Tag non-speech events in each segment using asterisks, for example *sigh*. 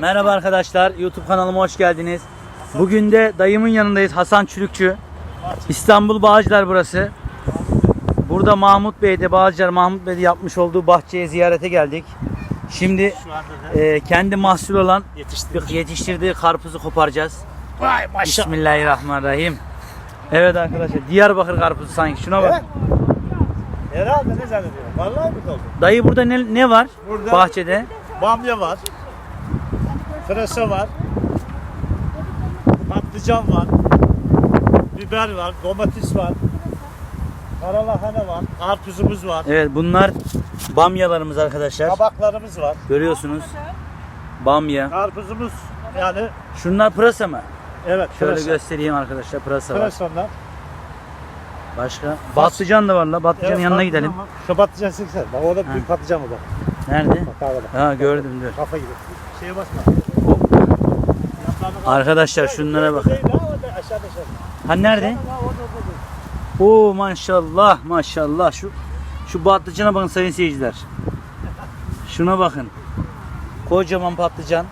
Merhaba arkadaşlar, YouTube kanalıma hoş geldiniz. Bugün de dayımın yanındayız, Hasan Çürükçü. İstanbul Bağcılar burası. Burada Mahmut Bey'de, Bağcılar Mahmut Bey'de yapmış olduğu bahçeye ziyarete geldik. Şimdi e, kendi mahsul olan yetiştirdik. yetiştirdiği karpuzu koparacağız. Vay maşallah. Bismillahirrahmanirrahim. Evet arkadaşlar, Diyarbakır karpuzu sanki. Şuna bak. Herhalde ne zannediyorum? Vallahi mi oldu? Dayı burada ne, ne var Burada- bahçede? Bamya var. Pırasa var. Patlıcan var. Biber var. Domates var. Karalahana var. Karpuzumuz var. Evet bunlar bamyalarımız arkadaşlar. Kabaklarımız var. Görüyorsunuz. Bamya. Karpuzumuz yani Şunlar pırasa mı? evet Şöyle pırasa. göstereyim arkadaşlar pırasa var. Pırasanlar. Başka? Patlıcan da var la. Patlıcanın Evet, yanına patlıcan gidelim. var. Şu patlıcan siksen. Bak orada büyük patlıcan var bak. Nerede? Bak orada. Ha gördüm dur. Kafa gibi. Şeye basma. Arkadaşlar şunlara bakın. Ha, nerede? Oo maşallah maşallah. Şu şu patlıcana bakın sayın seyirciler. Şuna bakın. Kocaman patlıcan.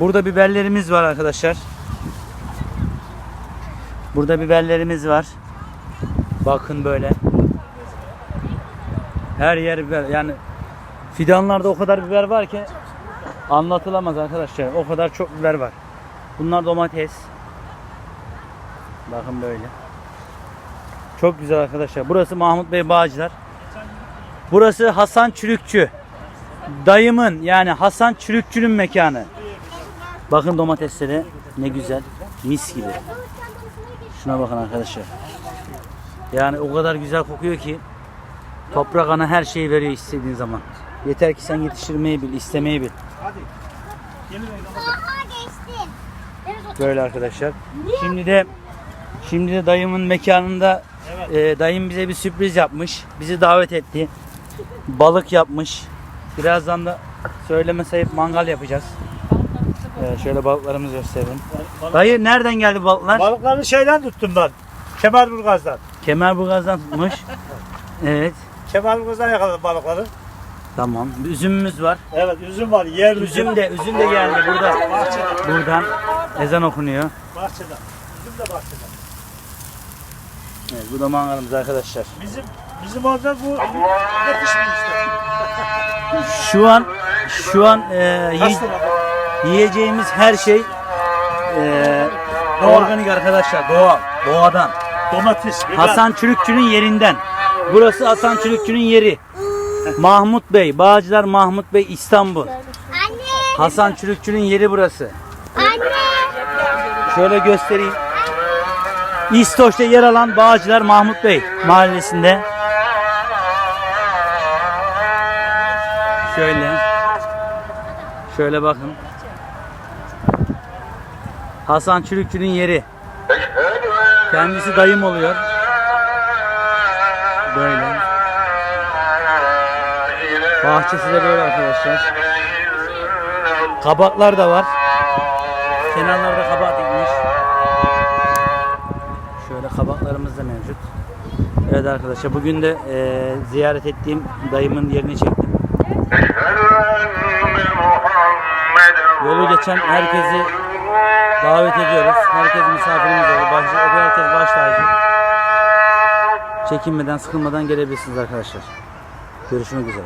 Burada biberlerimiz var arkadaşlar. Burada biberlerimiz var. Bakın böyle. Her yer biber. Yani fidanlarda o kadar biber var ki anlatılamaz arkadaşlar. O kadar çok biber var. Bunlar domates. Bakın böyle. Çok güzel arkadaşlar. Burası Mahmut Bey Bağcılar. Burası Hasan Çürükçü. Dayımın yani Hasan Çürükçü'nün mekanı. Bakın domatesleri ne güzel. Mis gibi. Şuna bakın arkadaşlar. Yani o kadar güzel kokuyor ki toprak ana her şeyi veriyor istediğin zaman. Yeter ki sen yetiştirmeyi bil, istemeyi bil. Hadi. Gelin oynayalım. Böyle arkadaşlar. Şimdi de şimdi de dayımın mekanında e, dayım bize bir sürpriz yapmış. Bizi davet etti. Balık yapmış. Birazdan da söyleme sayıp mangal yapacağız. Evet, şöyle balıklarımızı gösterelim. Dayı nereden geldi balıklar? Balıkları şeyden tuttum ben. Kemerburgaz'dan. Kemerburgaz'dan tutmuş. *laughs* Evet. Kemerburgaz'dan yakaladım balıkları. Tamam. Üzümümüz var. Evet üzüm var. Yer Üzüm de üzüm de geldi burada. Buradan ezan okunuyor. Bahçeden. Üzüm de bahçeden. Evet, bu da mangalımız arkadaşlar. Bizim bizim orada bu yetişmiyor işte. Şu an şu an e, yiy- Kastamonu. yiyeceğimiz her şey e, organik arkadaşlar. Doğal. Doğadan. Domates, biber. Hasan Çürükçü'nün yerinden. Burası Hasan Çürükçü'nün yeri. Mahmut Bey, Bağcılar Mahmut Bey İstanbul. Anne. Hasan Çürükçü'nün yeri burası. Anne. Şöyle göstereyim. İstoç'ta yer alan Bağcılar Mahmut Bey mahallesinde. Şöyle. Şöyle bakın. Hasan Çürükçü'nün yeri. Kendisi dayım oluyor. Böyle. Bahçesi de böyle arkadaşlar. Kabaklar da var. Kenarlarda kabak dikmiş. Şöyle kabaklarımız da mevcut. Evet arkadaşlar bugün de e, ziyaret ettiğim dayımın yerini çektim. Yolu geçen herkesi davet ediyoruz. Herkes misafirimiz olur. Baş, herkes baş tacı. Çekinmeden, sıkılmadan gelebilirsiniz arkadaşlar. Görüşmek üzere.